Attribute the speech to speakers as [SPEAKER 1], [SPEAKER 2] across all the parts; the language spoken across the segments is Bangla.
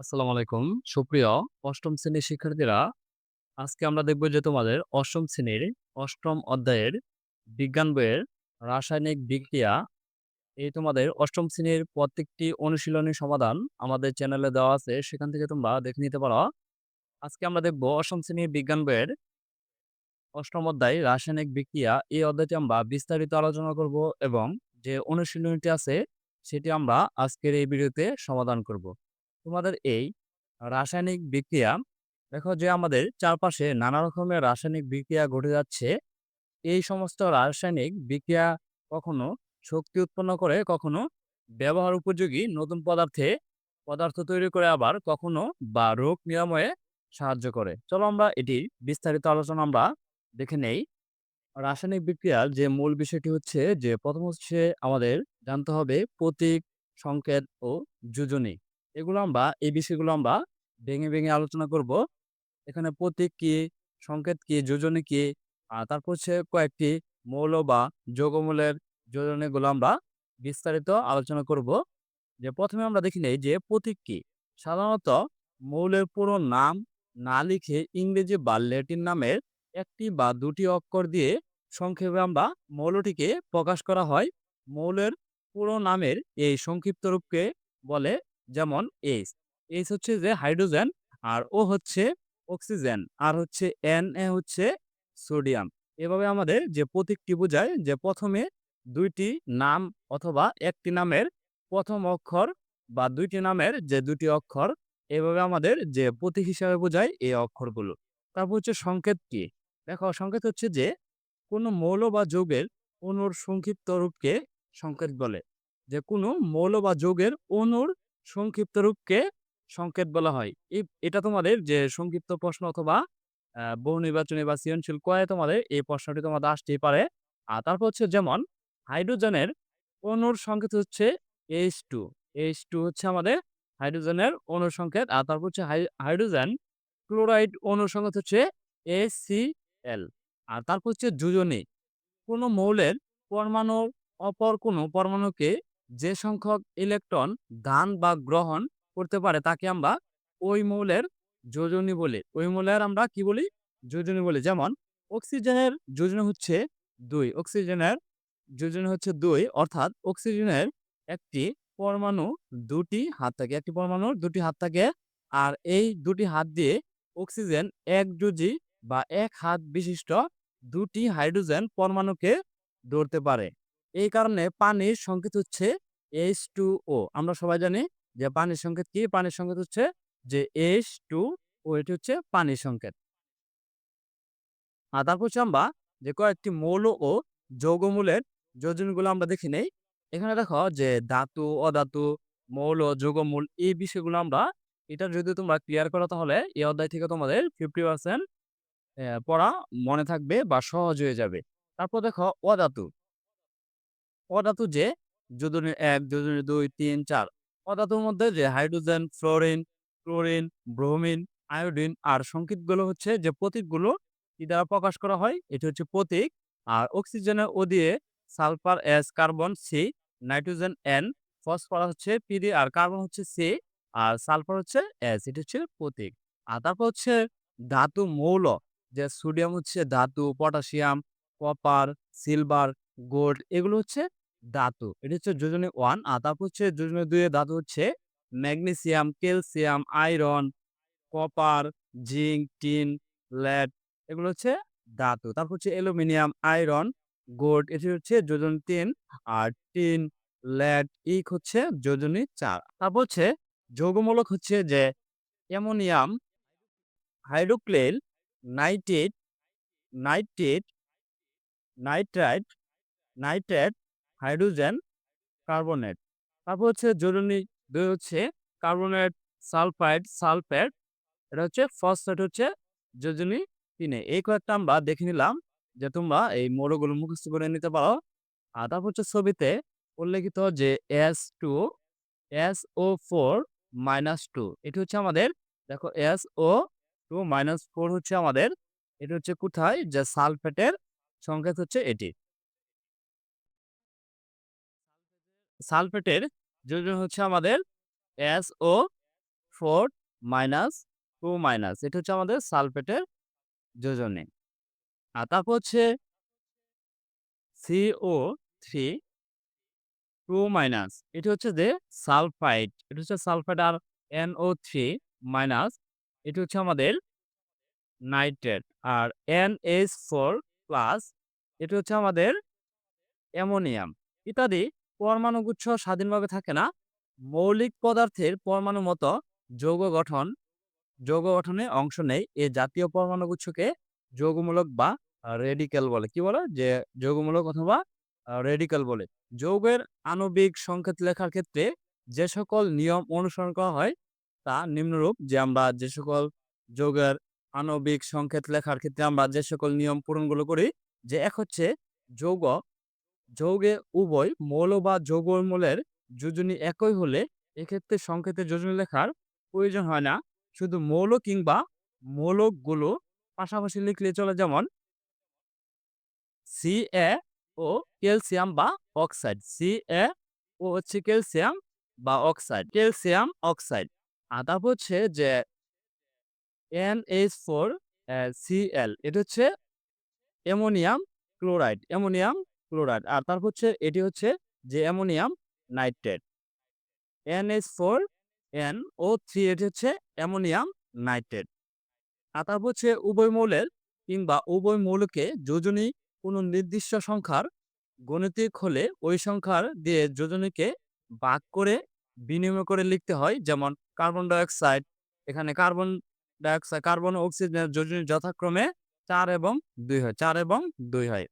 [SPEAKER 1] আসসালামু আলাইকুম। সুপ্রিয় অষ্টম শ্রেণির শিক্ষার্থীরা, আজকে আমরা দেখব যে তোমাদের অষ্টম শ্রেণির অষ্টম অধ্যায়ের বিজ্ঞান বইয়ের রাসায়নিক বিক্রিয়া। এই তোমাদের অষ্টম শ্রেণির প্রত্যেকটি অনুশীলনী সমাধান আমাদের চ্যানেলে দেওয়া আছে। সেখান থেকে তোমরা দেখে নিতে পারো। আজকে আমরা দেখব অষ্টম শ্রেণির বিজ্ঞান বইয়ের অষ্টম অধ্যায় রাসায়নিক বিক্রিয়া। এই অধ্যায়টি আমরা বিস্তারিত আলোচনা করব এবং যে অনুশীলনীটি আছে সেটি আমরা আজকের এই ভিডিওতে সমাধান করব। তোমাদের এই রাসায়নিক বিক্রিয়া দেখো যে আমাদের চারপাশে নানা রকমের রাসায়নিক বিক্রিয়া ঘটে যাচ্ছে। এই সমস্ত রাসায়নিক বিক্রিয়া কখনো শক্তি উৎপন্ন করে, কখনো ব্যবহার উপযোগী নতুন পদার্থে পদার্থ তৈরি করে আবার কখনো বা রোগ নিরাময়ে সাহায্য করে। চলো আমরা এটির বিস্তারিত আলোচনা আমরা দেখে নেই। রাসায়নিক বিক্রিয়ার যে মূল বিষয়টি হচ্ছে যে প্রথম হচ্ছে আমাদের জানতে হবে প্রতীক, সংকেত ও যোজনী। এগুলো আমরা এই বিষয়গুলো আমরা ভেঙে, ভেঙে আলোচনা করব। এখানে প্রতীক কি, সংকেত কি, যোজনী কি, তারপর হচ্ছে কয়েকটি মৌল বা যৌগমূলের যোজনীগুলো আমরা বিস্তারিত আলোচনা করব। যে প্রথমে আমরা দেখি নেই যে প্রতীক কি? সাধারণত মৌলের পুরো নাম না লিখে ইংরেজি বা ল্যাটিন নামের একটি বা দুটি অক্ষর দিয়ে সংক্ষেপে আমরা মৌলটিকে প্রকাশ করা হয়। মৌলের পুরো নামের এই সংক্ষিপ্ত রূপকে বলে যেমন এইচ। এইচ হচ্ছে যে হাইড্রোজেন, আর ও হচ্ছে অক্সিজেন, আর হচ্ছে Na হচ্ছে সোডিয়াম। এভাবে আমাদের যে প্রতীকটি বোঝায় যে প্রথমে দুইটি নাম অথবা একটি নামের প্রথম অক্ষর বা দুইটি নামের যে দুটি অক্ষর, এভাবে আমাদের যে প্রতীক হিসাবে বোঝায় এই অক্ষরগুলো। তারপর হচ্ছে সংকেত কি? দেখো সংকেত হচ্ছে যে কোনো মৌল বা যৌগের অণুর সংক্ষিপ্ত রূপকে সংকেত বলে। যে কোনো মৌল বা যৌগের অণুর সংক্ষিপ্ত রূপকে সংকেত বলা হয়। এটা তোমাদের যে সংক্ষিপ্ত প্রশ্ন অথবা বহু নির্বাচনী বা সৃজনশীল ক এ তোমাদের এই প্রশ্নটি তোমাদের আসতেই পারে। আর তারপর হচ্ছে যেমন, হাইড্রোজেনের অণুর সংকেত হচ্ছে H2 H2 হচ্ছে আমাদের হাইড্রোজেনের অণুর সংকেত। আর তারপর হচ্ছে হাইড্রোজেন ক্লোরাইড অণুর সংকেত হচ্ছে HCl আর তারপর হচ্ছে যোজনী। কোনো মৌলের পরমাণুর অপর কোনো পরমাণুকে যে সংখ্যক ইলেকট্রন দান বা গ্রহণ করতে পারে তাকে আমরা ওই মৌলের যোজনী বলি। ওই মৌলের আমরা কি বলি? যোজনী বলি। যেমন অক্সিজেনের যোজনী হচ্ছে দুই অক্সিজেনের যোজনী হচ্ছে দুই অর্থাৎ অক্সিজেনের একটি পরমাণু দুটি হাত থাকে। একটি পরমাণুর দুটি হাত থাকে। আর এই দুটি হাত দিয়ে অক্সিজেন একযোজি বা এক হাত বিশিষ্ট দুটি হাইড্রোজেন পরমাণুকে ধরতে পারে। এই কারণে পানির সংকেত হচ্ছে H2O আমরা সবাই জানি যে পানির সংকেত কি? পানির সংকেত হচ্ছে যে এইচ টু ও এটি হচ্ছে পানির সংকেত। আর তারপর হচ্ছে আমরা যে কয়েকটি মৌল ও যৌগমূলের যোজনীগুলো আমরা দেখি নেই। এখানে দেখো যে ধাতু, অধাতু, মৌল, যৌগমূল এই বিষয়গুলো আমরা এটা যদি তোমরা ক্লিয়ার করো তাহলে এই অধ্যায় থেকে তোমাদের 50% অ্যা পড়া মনে থাকবে বা সহজ হয়ে যাবে। তারপর দেখো অধাতু। অধাতু যে যোজনী এক যোজনী দুই তিন চার পদার্থের মধ্যে যে hydrogen, fluorine, chlorine, bromine, iodine আর সংকেতগুলো হচ্ছে যে প্রতীকগুলো কি দ্বারা প্রকাশ করা হয়? এটি হচ্ছে প্রতীক। আর অক্সিজেনের ও দিয়ে sulphur S, carbon C, nitrogen N, phosphorus হচ্ছে পিডি আর কার্বন হচ্ছে সি আর সালফার হচ্ছে এস। এটি হচ্ছে প্রতীক। আর তারপর হচ্ছে ধাতু মৌল যে সোডিয়াম হচ্ছে ধাতু, পটাশিয়াম, কপার, সিলভার, গোল্ড এগুলো হচ্ছে ধাতু। এটা হচ্ছে যোজনী ওয়ান আর তারপর হচ্ছে যোজনী ২ এর ধাতু হচ্ছে magnesium, calcium, iron, copper, zinc tin, lead এগুলো হচ্ছে ধাতু। তারপর হচ্ছে অ্যালুমিনিয়াম, আয়রন, গোল্ড এটি হচ্ছে যোজনী ৩ আর টিন, লেড, ইক হচ্ছে যোজনী চার তারপর হচ্ছে যৌগমূলক হচ্ছে যে ammonium, হাইড্রোক্লেল, nitrate, nitrate, nitrite, nitrate, hydrogen, carbonate. তারপর হচ্ছে যোজনী ২ হচ্ছে কার্বনেট, সালফাইড, সালফেট এটা হচ্ছে ফসফেট হচ্ছে যোজনী ৩ এ। এই কয়েকটা আমরা দেখে নিলাম যে তোমরা এই মৌলগুলো মুখস্থ করে নিতে পারো। আর তারপর হচ্ছে ছবিতে উল্লেখিত যে S2 SO4 -2 এটি হচ্ছে আমাদের দেখো SO2 -4 হচ্ছে আমাদের এটি হচ্ছে কোথায়? যে সালফেটের সংকেত হচ্ছে এটি। সালফেটের যোজনী হচ্ছে আমাদের S O four minus two minus এটা হচ্ছে আমাদের সালফেটের যোজনে। আর তারপর হচ্ছে সিও থ্রি টু মাইনাস এটা হচ্ছে যে সালফাইড, এটা হচ্ছে সালফাইড আর এনও থ্রি মাইনাস এটা হচ্ছে আমাদের নাইট্রেট। আর এনএইচ ফোর প্লাস এটা হচ্ছে আমাদের অ্যামোনিয়াম। ইত্যাদি পরমাণুগুচ্ছ স্বাধীনভাবে থাকে না। মৌলিক পদার্থের পরমাণু মতো যৌগ গঠন, যৌগ গঠনে অংশ নেই। এ জাতীয় পরমাণুগুচ্ছকে যৌগমূলক বা রেডিক্যাল বলে। কি বলে? যে যৌগমূলক অথবা রেডিক্যাল বলে। যৌগের আণবিক সংকেত লেখার ক্ষেত্রে যে সকল নিয়ম অনুসরণ করা হয়, তা নিম্নরূপ। যে আমরা যে সকল যৌগের আণবিক সংকেত লেখার ক্ষেত্রে আমরা যে সকল নিয়ম পূরণগুলো করি, যে এক হচ্ছে যৌগ যৌগে উভয় মৌল বা যৌগমূলের যোজনী একই হলে এক্ষেত্রে সংকেতের যোজনী লেখার প্রয়োজন হয় না। শুধু মৌল কিংবা মৌলকগুলো পাশাপাশি লিখলে চলে যেমন সি, এ, ও, ক্যালসিয়াম বা অক্সাইড। সি, এ, ও হচ্ছে ক্যালসিয়াম বা অক্সাইড। Calcium, oxide. তারপর হচ্ছে যে এন এইচ ফোর সিএল এটা হচ্ছে অ্যামোনিয়াম ক্লোরাইড। অ্যামোনিয়াম ক্লোরাইড আর তারপর হচ্ছে, এটি হচ্ছে যে ammonium nitrate. NH four, N O three, এটি হচ্ছে অ্যামোনিয়াম নাইট্রেট। আর তার হচ্ছে উভয় মৌলের কিংবা উভয় মৌলকে যোজনী কোনো নির্দিষ্ট সংখ্যার গণিতিক হলে ওই সংখ্যার দিয়ে যোজনীকে ভাগ করে বিনিময় করে লিখতে হয়, যেমন কার্বন ডাইঅক্সাইড। এখানে কার্বন ডাইঅক্সাইড, কার্বন, অক্সিজেনের যোজনী যথাক্রমে চার এবং দুই হয়, চার এবং দুই হয়।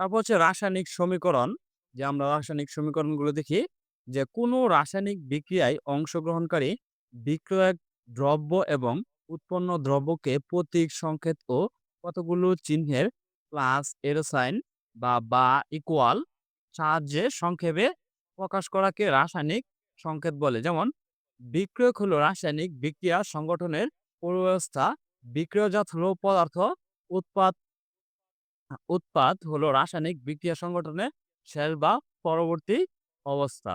[SPEAKER 1] তারপর হচ্ছে রাসায়নিক সমীকরণ, যে আমরা রাসায়নিক সমীকরণগুলো দেখি, যে কোনো রাসায়নিক বিক্রিয়ায় অংশগ্রহণকারী বিক্রয়ক দ্রব্য এবং উৎপন্ন দ্রব্যকে প্রতীক, সংকেত ও কতগুলো চিহ্নের প্লাস এরোসাইন বা বা ইকুয়াল সাহায্যে সংক্ষেপে প্রকাশ করাকে রাসায়নিক সংকেত বলে। যেমন বিক্রয়ক হলো রাসায়নিক বিক্রিয়া সংগঠনের পূর্বাবস্থা বিক্রয়জাত হলো পদার্থ, উৎপাদ উৎপাদ হলো রাসায়নিক বিক্রিয়া সংগঠনের শেষ বা পরবর্তী অবস্থা।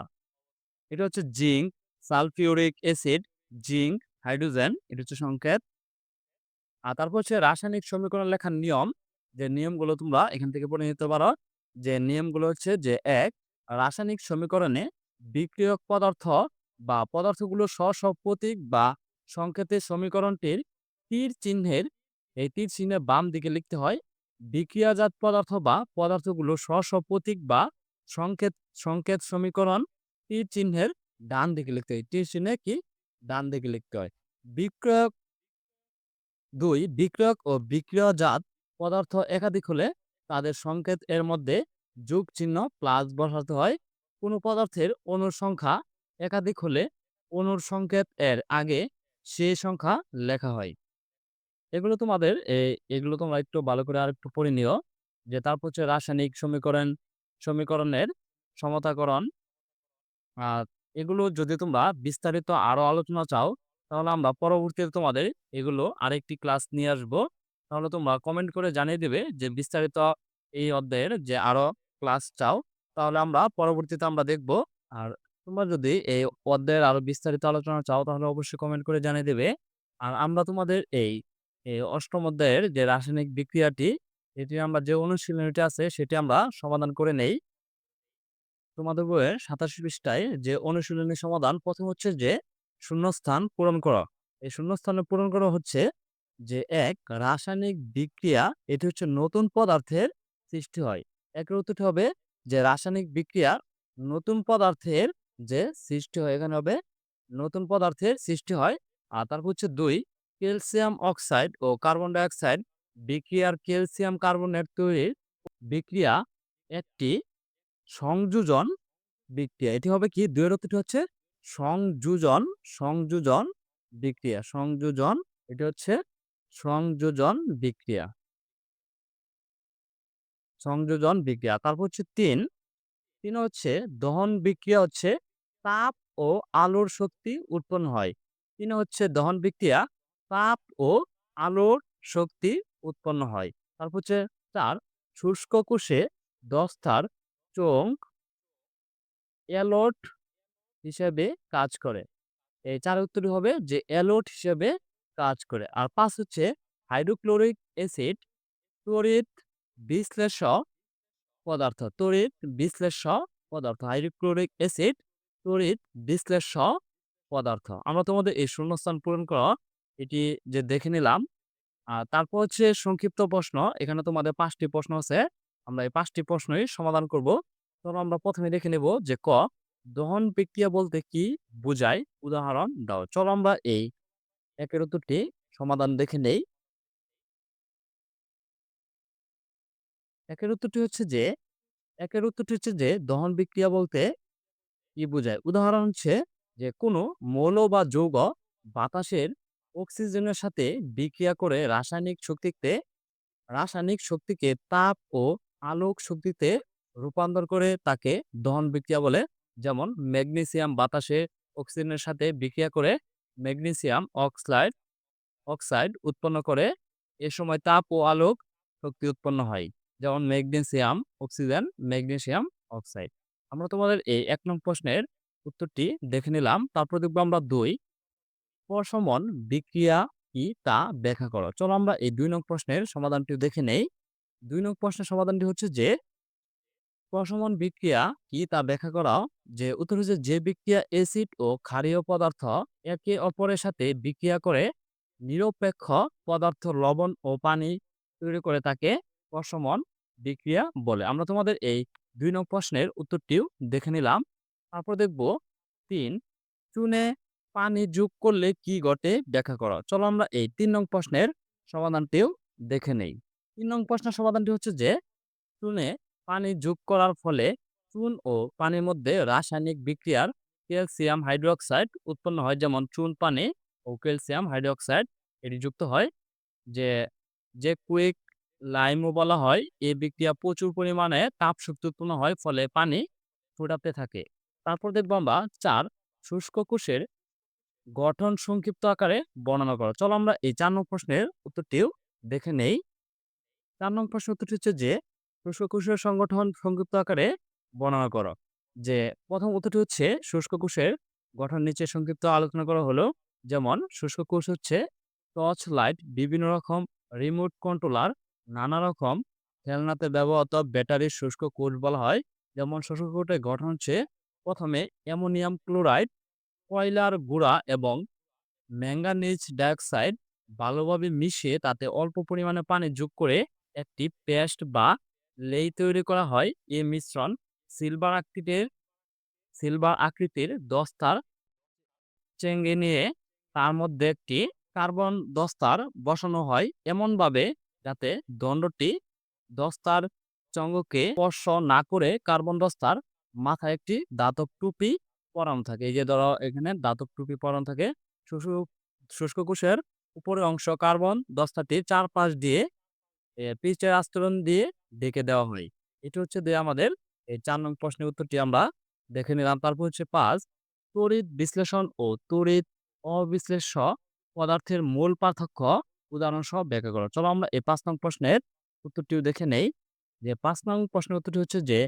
[SPEAKER 1] এটা হচ্ছে zinc, sulphuric acid, zinc, hydrogen, এটা হচ্ছে সংকেত। আর তারপর হচ্ছে রাসায়নিক সমীকরণ লেখার নিয়ম, যে নিয়মগুলো তোমরা এখান থেকে পড়ে নিতে পারো, যে নিয়মগুলো হচ্ছে যে এক, রাসায়নিক সমীকরণে বিক্রিয়ক পদার্থ বা পদার্থগুলো স্ব বা সংকেতের সমীকরণটির তীর চিহ্নের, এই তীর চিহ্নের বাম দিকে লিখতে হয় বিক্রিয়াজাত পদার্থ বা পদার্থগুলো স্ব বা সংকেত সংকেত সমীকরণ টি চিহ্নের ডান দিকে লিখতে হয়। টি চিহ্নে কি? ডান দিকে লিখতে হয়। বিক্রয়ক দুই, বিক্রয়ক ও বিক্রিয়াজাত পদার্থ একাধিক হলে তাদের সংকেত এর মধ্যে যোগ চিহ্ন প্লাস বসাতে হয়। কোনো পদার্থের অনুর সংখ্যা একাধিক হলে অণুর সংকেত এর আগে সেই সংখ্যা লেখা হয়। এগুলো তোমাদের, এ- এগুলো তোমরা একটু ভালো করে আর একটু পড়ে নিও। যে তারপর হচ্ছে রাসায়নিক সমীকরণ, সমীকরণের সমতাকরণ। আর এগুলো যদি তোমরা বিস্তারিত আরও আলোচনা চাও, তাহলে আমরা পরবর্তীতে তোমাদের এগুলো আরেকটি ক্লাস নিয়ে আসব। তাহলে তোমরা কমেন্ট করে জানিয়ে দেবে যে বিস্তারিত এই অধ্যায়ের যে আরও ক্লাস চাও, তাহলে আমরা পরবর্তীতে আমরা দেখব। আর তোমরা যদি এই অধ্যায়ের আরও বিস্তারিত আলোচনা চাও, তাহলে অবশ্যই কমেন্ট করে জানিয়ে দেবে। আর আমরা তোমাদের এই এই অষ্টম অধ্যায়ের যে রাসায়নিক বিক্রিয়াটি, এটি আমরা যে অনুশীলনীটি আছে, সেটি আমরা সমাধান করে নেই। তোমাদের বইয়ের সাতাশি পৃষ্ঠায় যে অনুশীলনী সমাধান, প্রথম হচ্ছে যে শূন্যস্থান পূরণ করা। এই শূন্যস্থানে পূরণ করা হচ্ছে যে এক, রাসায়নিক বিক্রিয়া, এটি হচ্ছে নতুন পদার্থের সৃষ্টি হয়। একের উত্তরটি হবে যে রাসায়নিক বিক্রিয়া নতুন পদার্থের যে সৃষ্টি হয়, এখানে হবে নতুন পদার্থের সৃষ্টি হয়। আর তারপর হচ্ছে দুই ক্যালসিয়াম অক্সাইড ও কার্বন ডাইঅক্সাইড বিক্রিয়ার ক্যালসিয়াম কার্বনেট তৈরির বিক্রিয়া একটি সংযোজন বিক্রিয়া। এটি হবে কি? দুই উত্তরটি হচ্ছে সংযোজন সংযোজন বিক্রিয়া। সংযোজন, এটি হচ্ছে সংযোজন বিক্রিয়া। সংযোজন বিক্রিয়া। তারপর হচ্ছে তিন। তিন হচ্ছে দহন বিক্রিয়া হচ্ছে তাপ ও আলোর শক্তি উৎপন্ন হয়। তিন হচ্ছে দহন বিক্রিয়া তাপ ও আলোর শক্তি উৎপন্ন হয় তারপর হচ্ছে চার শুষ্ক কোষে দস্তার চোখ অ্যালোট হিসেবে কাজ করে এই ৪ এর উত্তরটি হবে যে অ্যালোট হিসেবে কাজ করে। আর পাঁচ হচ্ছে হাইড্রোক্লোরিক অ্যাসিড তড়িৎ বিশ্লেষ পদার্থ। তড়িৎ বিশ্লেষ্য পদার্থ। হাইড্রোক্লোরিক অ্যাসিড তড়িৎ বিশ্লেষ্য পদার্থ। আমরা তোমাদের এই শূন্যস্থান পূরণ করা এটি যে দেখে নিলাম। আর তারপর হচ্ছে সংক্ষিপ্ত প্রশ্ন। এখানে তোমাদের পাঁচটি প্রশ্ন আছে। আমরা এই পাঁচটি প্রশ্নই সমাধান করব। চলো আমরা প্রথমে দেখে নেব যে ক, দহন প্রক্রিয়া বলতে কি বুঝায়? উদাহরণ দাও। চলো আমরা এই একের উত্তরটি সমাধান দেখে নেই। একের উত্তরটি হচ্ছে যে, একের উত্তরটি হচ্ছে যে দহন বিক্রিয়া বলতে কি বোঝায়? উদাহরণ হচ্ছে যে কোনো মৌল বা যৌগ বাতাসের অক্সিজেনের সাথে বিক্রিয়া করে রাসায়নিক শক্তিতে রাসায়নিক শক্তিকে তাপ ও আলোক শক্তিতে রূপান্তর করে তাকে দহন বিক্রিয়া বলে। যেমন ম্যাগনেসিয়াম বাতাসে অক্সিজেনের সাথে বিক্রিয়া করে ম্যাগনেসিয়াম অক্সাইড অক্সাইড উৎপন্ন করে। এ সময় তাপ ও আলোক শক্তি উৎপন্ন হয়। যেমন ম্যাগনেসিয়াম অক্সিজেন, ম্যাগনেসিয়াম অক্সাইড। আমরা তোমাদের এই এক নং প্রশ্নের উত্তরটি দেখে নিলাম। তারপর দেখব আমরা ২ প্রশমন, বিক্রিয়া কি তা ব্যাখ্যা করো। চলো আমরা এই দুই নং প্রশ্নের সমাধানটি দেখে নেই। দুই নং প্রশ্নের সমাধানটি হচ্ছে যে, প্রশমন, বিক্রিয়া কি তা ব্যাখ্যা করাও যে, উত্তর হচ্ছে যে, বিক্রিয়া অ্যাসিড ও ক্ষারীয় পদার্থ একে অপরের সাথে বিক্রিয়া করে নিরপেক্ষ পদার্থ লবণ ও পানি তৈরি করে তাকে প্রশমন, বিক্রিয়া বলে। আমরা তোমাদের এই দুই নং প্রশ্নের উত্তরটিও দেখে নিলাম। তারপর দেখব তিন, চুনে পানি যোগ করলে কি ঘটে ব্যাখ্যা করো। চলো আমরা এই তিন নং প্রশ্নের সমাধানটিও দেখে নেই। তিন নং প্রশ্নের সমাধানটি হচ্ছে যে, চুনে পানি যোগ করার ফলে চুন ও পানির মধ্যে রাসায়নিক বিক্রিয়ার ক্যালসিয়াম হাইড্রোক্সাইড উৎপন্ন হয়। যেমন চুন পানি ও ক্যালসিয়াম হাইড্রোক্সাইড এটি যুক্ত হয়। যে যে কুইক লাইমও বলা হয় এই বিক্রিয়া প্রচুর পরিমাণে তাপ শক্তি উৎপন্ন হয়, ফলে পানি ফোটাতে থাকে। তারপর দেখব আমরা চার শুষ্ক কোষের গঠন সংক্ষিপ্ত আকারে বর্ণনা করো। চলো আমরা এই ৪ নং প্রশ্নের উত্তরটিও দেখে নেই। ৪ নং প্রশ্নের উত্তরটি হচ্ছে যে শুষ্ক কোষের সংগঠন সংক্ষিপ্ত আকারে বর্ণনা করো। যে প্রথম উত্তরটি হচ্ছে শুষ্ক কোষের গঠন নিচে সংক্ষিপ্ত আলোচনা করা হলো। যেমন শুষ্ক কোষ হচ্ছে টর্চ লাইট, বিভিন্ন রকম রিমোট কন্ট্রোলার, নানা রকম খেলনাতে ব্যবহৃত ব্যাটারির শুষ্ক কোষ বলা হয়। যেমন শুষ্ক কোষের গঠন হচ্ছে প্রথমে অ্যামোনিয়াম ক্লোরাইড, কয়লার গুঁড়া এবং ম্যাঙ্গানিজ ডাইঅক্সাইড ভালোভাবে মিশিয়ে তাতে অল্প পরিমাণে পানি যোগ করে একটি পেস্ট বা লেই তৈরি করা হয়। এই মিশ্রণ সিলভার আকৃতির সিলভার আকৃতির দস্তার চেঙ্গে নিয়ে তার মধ্যে একটি কার্বন দস্তার বসানো হয় এমনভাবে যাতে দণ্ডটি দস্তার চঙ্গকে স্পর্শ না করে কার্বন দস্তার মাথায় একটি দাতব টুপি পরানো থাকে। এই যে ধরো এখানে দাতব টুপি পরানো থাকে। শুষ্ক কোষের উপরের অংশ কার্বন দস্তাটির চারপাশ দিয়ে পিচের আস্তরণ দিয়ে ঢেকে দেওয়া হয়। এটি হচ্ছে যে আমাদের এই চার নং প্রশ্নের উত্তরটি আমরা দেখে নিলাম। তারপর হচ্ছে পাঁচ তড়িৎ বিশ্লেষণ ও তড়িৎ অবিশ্লেষ্য পদার্থের মূল পার্থক্য উদাহরণসহ ব্যাখ্যা করো। চলো আমরা এই পাঁচ নং প্রশ্নের উত্তরটিও দেখে নেই। যে পাঁচ নং প্রশ্নের উত্তরটি হচ্ছে যে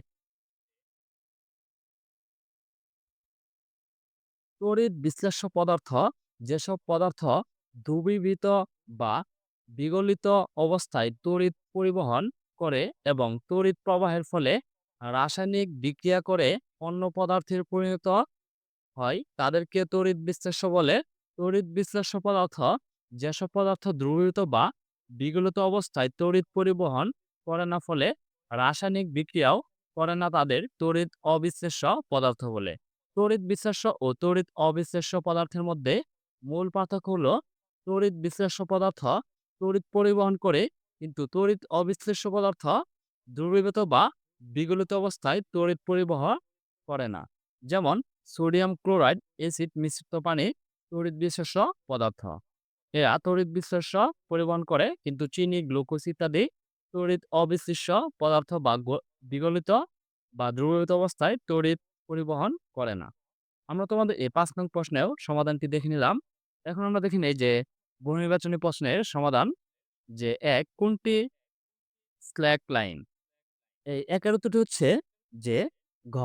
[SPEAKER 1] তড়িৎ বিশ্লেষ্য পদার্থ, যেসব পদার্থ দ্রবীভূত বা বিগলিত অবস্থায় তড়িৎ পরিবহন করে এবং তড়িৎ প্রবাহের ফলে রাসায়নিক বিক্রিয়া করে অন্য পদার্থে পরিণত হয়, তাদেরকে তড়িৎ বিশ্লেষ্য বলে। তড়িৎ বিশ্লেষ্য পদার্থ, যেসব পদার্থ দ্রবীভূত বা বিগলিত অবস্থায় তড়িৎ পরিবহন করে না, ফলে রাসায়নিক বিক্রিয়াও করে না, তাদের তড়িৎ অবিশ্লেষ্য পদার্থ বলে। তড়িৎ বিশ্লেষ্য ও তড়িৎ অবিশ্লেষ্য পদার্থের মধ্যে মূল পার্থক্য হলো তড়িৎ বিশ্লেষ্য পদার্থ তড়িৎ পরিবহন করে কিন্তু তড়িৎ অবিশ্লেষ্য পদার্থ দ্রবীভূত বা বিগলিত অবস্থায় তড়িৎ পরিবহন করে না। যেমন সোডিয়াম ক্লোরাইড অ্যাসিড মিশ্রিত পানি তড়িৎ বিশ্লেষ্য পদার্থ। এরা তড়িৎ বিশ্লেষ্য পরিবহন করে কিন্তু চিনি, গ্লুকোজ ইত্যাদি তড়িৎ অবিশ্লেষ্য পদার্থ বা বিগলিত বা দ্রবীভূত অবস্থায় তড়িৎ পরিবহন করে না। আমরা তোমাদের এই পাঁচ নং প্রশ্নেও সমাধানটি দেখে নিলাম। এখন আমরা দেখে নেই যে বহুনির্বাচনী প্রশ্নের সমাধান যে এক, কোনটি স্ল্যাক লাইন? এই ১ এর উত্তরটি হচ্ছে যে ঘ,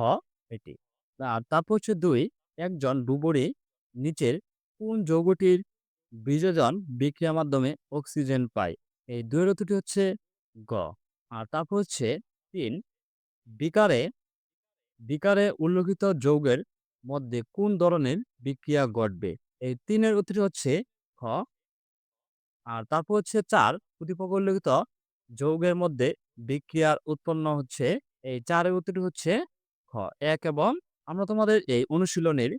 [SPEAKER 1] এটি। আর তারপর হচ্ছে দুই, একজন ডুবুরি নিচের কোন যৌগটির বিযোজন বিক্রিয়ার মাধ্যমে অক্সিজেন পায় এই দুইয়ের উত্তরটি হচ্ছে গ আর তারপর হচ্ছে তিন, বিকারে বিকারে উল্লেখিত যৌগের মধ্যে কোন ধরনের বিক্রিয়া ঘটবে? এই তিনের উত্তরটি হচ্ছে খ। আর তারপর হচ্ছে চার। প্রতিপক্ষ উল্লেখিত যৌগের মধ্যে বিক্রিয়ার উৎপন্ন হচ্ছে। এই চারের উত্তরটি হচ্ছে খ। এক এবং আমরা তোমাদের এই অনুশীলনের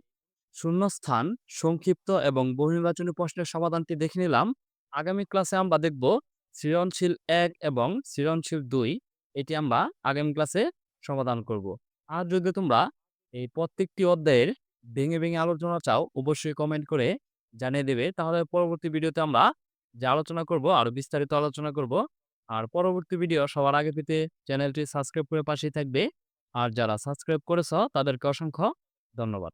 [SPEAKER 1] শূন্যস্থান, সংক্ষিপ্ত এবং বহুনির্বাচনী প্রশ্নের সমাধানটি দেখে নিলাম। আগামী ক্লাসে আমরা দেখব সৃজনশীল এক এবং সৃজনশীল দুই। এটি আমরা আগামী ক্লাসে সমাধান করব। আর যদি তোমরা এই প্রত্যেকটি অধ্যায়ের ভেঙে ভেঙে আলোচনা চাও, অবশ্যই কমেন্ট করে জানিয়ে দেবে। তাহলে পরবর্তী ভিডিওতে আমরা যে আলোচনা করব, আর বিস্তারিত আলোচনা করব। আর পরবর্তী ভিডিও সবার আগে পেতে চ্যানেলটি সাবস্ক্রাইব করে পাশেই থাকবে। আর যারা সাবস্ক্রাইব করেছ, তাদেরকে অসংখ্য ধন্যবাদ।